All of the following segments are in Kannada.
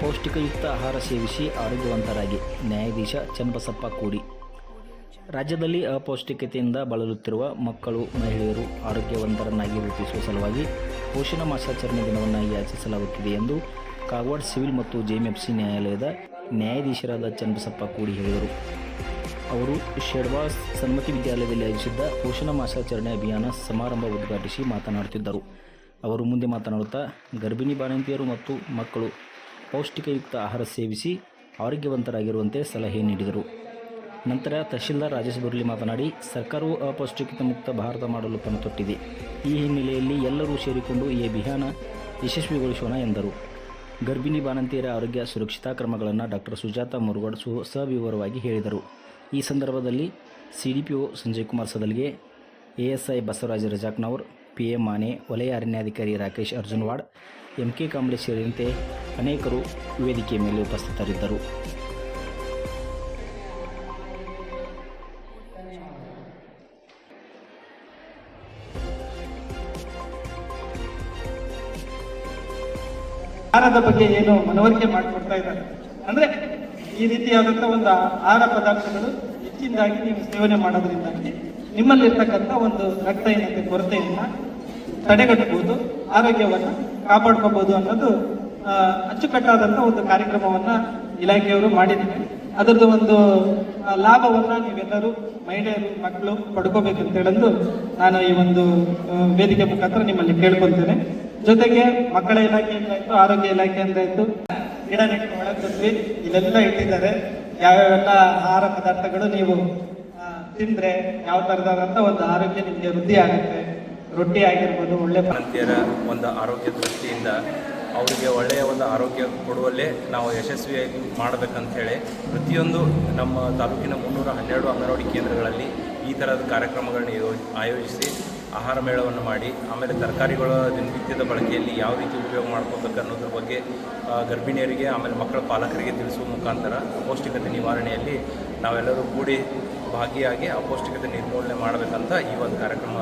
ಪೌಷ್ಟಿಕಯುಕ್ತ ಆಹಾರ ಸೇವಿಸಿ ಆರೋಗ್ಯವಂತರಾಗಿ. ನ್ಯಾಯಾಧೀಶ ಚನ್ನಬಸಪ್ಪ ಕೂಡಿ. ರಾಜ್ಯದಲ್ಲಿ ಅಪೌಷ್ಟಿಕತೆಯಿಂದ ಬಳಲುತ್ತಿರುವ ಮಕ್ಕಳು, ಮಹಿಳೆಯರು ಆರೋಗ್ಯವಂತರನ್ನಾಗಿ ರೂಪಿಸುವ ಸಲುವಾಗಿ ಪೋಷಣ ಮಾಸಾಚರಣೆ ದಿನವನ್ನಾಗಿ ಆಚರಿಸಲಾಗುತ್ತಿದೆ ಎಂದು ಕಾಗವಾಡ ಸಿವಿಲ್ ಮತ್ತು ಜೆಎಂಎಫ್ಸಿ ನ್ಯಾಯಾಲಯದ ನ್ಯಾಯಾಧೀಶರಾದ ಚನ್ನಬಸಪ್ಪ ಕೂಡಿ ಹೇಳಿದರು. ಅವರು ಶೆಡ್ವಾಸ್ ಸನ್ಮತಿ ವಿದ್ಯಾಲಯದಲ್ಲಿ ಆಯೋಜಿಸಿದ್ದ ಪೋಷಣ ಮಾಸಾಚರಣೆ ಅಭಿಯಾನ ಸಮಾರಂಭ ಉದ್ಘಾಟಿಸಿ ಮಾತನಾಡುತ್ತಿದ್ದರು. ಅವರು ಮುಂದೆ ಮಾತನಾಡುತ್ತಾ, ಗರ್ಭಿಣಿ ಬಾಣಂತಿಯರು ಮತ್ತು ಮಕ್ಕಳು ಪೌಷ್ಟಿಕಯುಕ್ತ ಆಹಾರ ಸೇವಿಸಿ ಆರೋಗ್ಯವಂತರಾಗಿರುವಂತೆ ಸಲಹೆ ನೀಡಿದರು. ನಂತರ ತಹಶೀಲ್ದಾರ್ ರಾಜೇಶ್ ಬುರ್ಲಿ ಮಾತನಾಡಿ, ಸರ್ಕಾರವು ಅಪೌಷ್ಟಿಕತೆ ಮುಕ್ತ ಭಾರತ ಮಾಡಲು ಪಣ ತೊಟ್ಟಿದೆ ಈ ಹಿನ್ನೆಲೆಯಲ್ಲಿ ಎಲ್ಲರೂ ಸೇರಿಕೊಂಡು ಈ ಅಭಿಯಾನ ಯಶಸ್ವಿಗೊಳಿಸೋಣ ಎಂದರು. ಗರ್ಭಿಣಿ ಬಾಣಂತಿಯರ ಆರೋಗ್ಯ ಸುರಕ್ಷತಾ ಕ್ರಮಗಳನ್ನು ಡಾಕ್ಟರ್ ಸುಜಾತ ಮುರುಗಡ್ ಸು, ಸವಿವರವಾಗಿ ಹೇಳಿದರು. ಈ ಸಂದರ್ಭದಲ್ಲಿ C D P O Sanjay Kumar Sadalga ASI Basavaraja Rajaknavar P A Mane ವಲಯ ಅರಣ್ಯಾಧಿಕಾರಿ ರಾಕೇಶ್ ಅರ್ಜುನ್ವಾಡ್ ಎಂ ಕೆ ಕಾಂಬ್ಳೆ ಸೇರಿದಂತೆ ಅನೇಕರು ವೇದಿಕೆ ಮೇಲೆ ಉಪಸ್ಥಿತರಿದ್ದರು. ಆಹಾರದ ಬಗ್ಗೆ ಏನು ಮನವರಿಕೆ ಮಾಡಿಕೊಡ್ತಾ ಇದ್ದಾರೆ. ಅಂದ್ರೆ ಈ ರೀತಿಯಾದಂಥ ಒಂದು ಆಹಾರ ಪದಾರ್ಥಗಳು ಹೆಚ್ಚಿನದಾಗಿ ನೀವು ಸೇವನೆ ಮಾಡೋದ್ರಿಂದಾಗಿ ನಿಮ್ಮಲ್ಲಿರ್ತಕ್ಕಂಥ ಒಂದು ರಕ್ತ ಏನಂತೆ ಕೊರತೆಯನ್ನ ತಡೆಗಟ್ಟಬಹುದು, ಆರೋಗ್ಯವನ್ನು ಕಾಪಾಡ್ಕೋಬಹುದು ಅನ್ನೋದು ಅಚ್ಚುಕಟ್ಟಾದಂಥ ಒಂದು ಕಾರ್ಯಕ್ರಮವನ್ನ ಇಲಾಖೆಯವರು ಮಾಡಿದ್ದಾರೆ. ಅದರದ್ದು ಒಂದು ಲಾಭವನ್ನು ನೀವೆಲ್ಲರೂ ಮಹಿಳೆಯರು, ಮಕ್ಕಳು ಪಡ್ಕೋಬೇಕು ಅಂತ ಹೇಳಂದು ನಾನು ಈ ಒಂದು ವೇದಿಕೆ ಮುಖಾಂತರ ನಿಮ್ಮಲ್ಲಿ ಕೇಳ್ಕೊತೇನೆ ಜೊತೆಗೆ ಮಕ್ಕಳ ಇಲಾಖೆಯಿಂದ ಆಯ್ತು ಆರೋಗ್ಯ ಇಲಾಖೆಯಿಂದ ಆಯ್ತು ಗಿಡ ನೆಟ್ಟು ಒಳಗೆ ಇಲ್ಲೆಲ್ಲ ಇಟ್ಟಿದ್ದಾರೆ. ಯಾವ್ಯಾವೆಲ್ಲ ಆಹಾರ ಪದಾರ್ಥಗಳು ನೀವು ತಿಂದ್ರೆ, ಯಾವ ಥರದಾದಂಥ ಒಂದು ಆರೋಗ್ಯ ನಿಮಗೆ ವೃದ್ಧಿ ಆಗುತ್ತೆ ರೊಟ್ಟಿ ಆಗಿರ್ಬೋದು, ಒಳ್ಳೆ ಪ್ರಾಂತೀಯರ ಒಂದು ಆರೋಗ್ಯ ದೃಷ್ಟಿಯಿಂದ ಅವರಿಗೆ ಒಳ್ಳೆಯ ಒಂದು ಆರೋಗ್ಯ ಕೊಡುವಲ್ಲೇ ನಾವು ಯಶಸ್ವಿಯಾಗಿ ಮಾಡಬೇಕಂಥೇಳಿ ಪ್ರತಿಯೊಂದು ನಮ್ಮ ತಾಲೂಕಿನ ಮುನ್ನೂರ ಹನ್ನೆರಡು ಅಂಗನವಾಡಿ ಕೇಂದ್ರಗಳಲ್ಲಿ ಈ ಥರದ ಕಾರ್ಯಕ್ರಮಗಳನ್ನ ಯೋ- ಆಯೋಜಿಸಿ ಆಹಾರ ಮೇಳವನ್ನು ಮಾಡಿ, ಆಮೇಲೆ ತರಕಾರಿಗಳ ದಿನನಿತ್ಯದ ಬಳಕೆಯಲ್ಲಿ ಯಾವ ರೀತಿ ಉಪಯೋಗ ಮಾಡ್ಕೋಬೇಕು ಅನ್ನೋದ್ರ ಬಗ್ಗೆ ಗರ್ಭಿಣಿಯರಿಗೆ, ಆಮೇಲೆ ಮಕ್ಕಳ ಪಾಲಕರಿಗೆ ತಿಳಿಸುವ ಮುಖಾಂತರ ಅಪೌಷ್ಟಿಕತೆ ನಿವಾರಣೆಯಲ್ಲಿ ನಾವೆಲ್ಲರೂ ಕೂಡಿ ಭಾಗಿಯಾಗಿ ಅಪೌಷ್ಟಿಕತೆ ನಿರ್ಮೂಲನೆ ಮಾಡಬೇಕಂತ ಈ ಒಂದು ಕಾರ್ಯಕ್ರಮ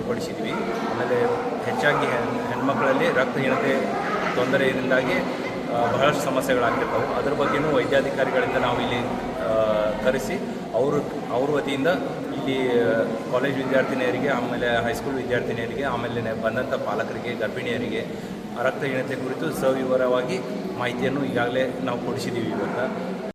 ಏರ್ಪಡಿಸಿದ್ವಿ. ಆಮೇಲೆ ಹೆಚ್ಚಾಗಿ ಹೆಣ್, ಹೆಣ್ಮಕ್ಳಲ್ಲಿ ರಕ್ತಹೀನತೆ ತೊಂದರೆಯಿಂದಾಗಿ ಬಹಳಷ್ಟು ಸಮಸ್ಯೆಗಳಾಗಿರ್ತವೆ ಅದ್ರ ಬಗ್ಗೆನೂ ವೈದ್ಯಾಧಿಕಾರಿಗಳಿಂದ ನಾವು ಇಲ್ಲಿ ಕರೆಸಿ ಅವರು, ಅವ್ರ ವತಿಯಿಂದ ಇಲ್ಲಿ ಕಾಲೇಜ್ ವಿದ್ಯಾರ್ಥಿನಿಯರಿಗೆ, ಆಮೇಲೆ ಹೈಸ್ಕೂಲ್ ವಿದ್ಯಾರ್ಥಿನಿಯರಿಗೆ, ಆಮೇಲೆ ಬಂದಂಥ ಪಾಲಕರಿಗೆ, ಗರ್ಭಿಣಿಯರಿಗೆ ರಕ್ತಹೀನತೆ ಕುರಿತು ಸವಿವರವಾಗಿ ಮಾಹಿತಿಯನ್ನು ಈಗಾಗಲೇ ನಾವು ಕೊಡಿಸಿದ್ದೀವಿ ಇವತ್ತು